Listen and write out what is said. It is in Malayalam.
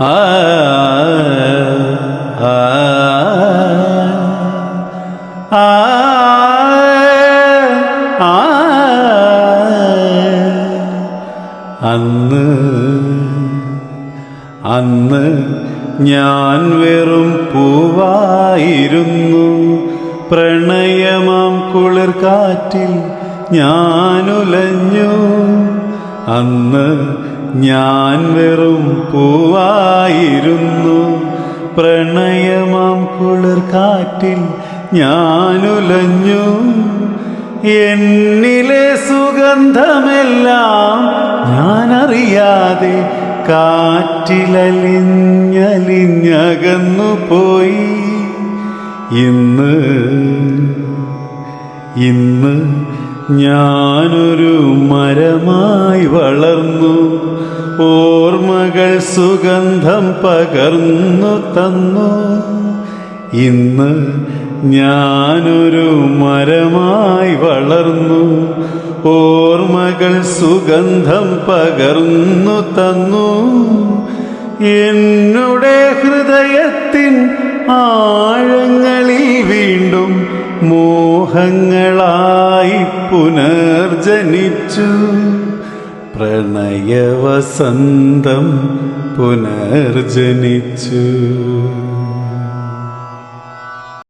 അന്ന് അന്ന് ഞാൻ വെറും പൂവായിരുന്നു. പ്രണയമാം കുളിർ കാറ്റിൽ ഞാനുലഞ്ഞു അന്ന് ഞാൻ വെറും പൂവായിരുന്നു. പ്രണയമാം കുളിർ കാറ്റിൽ ഞാനുലഞ്ഞു എന്നിലെ സുഗന്ധമെല്ലാം ഞാനറിയാതെ കാറ്റിലലിഞ്ഞലിഞ്ഞകന്നു പോയി. ഇന്ന് ഇന്ന് ഞാനൊരു മരമായി വളർന്നു. ഓർമ്മകൾ സുഗന്ധം പകർന്നു തന്നു. ഇന്ന് ഞാനൊരു മരമായി വളർന്നു. ഓർമ്മകൾ സുഗന്ധം പകർന്നു തന്നു. എന്നുടെ ഹൃദയത്തിൻ ആഴങ്ങളിൽ വീണ്ടും മോഹങ്ങളായി പുനർജനിച്ചു. പ്രണയവസന്തം പുനർജനിച്ചു.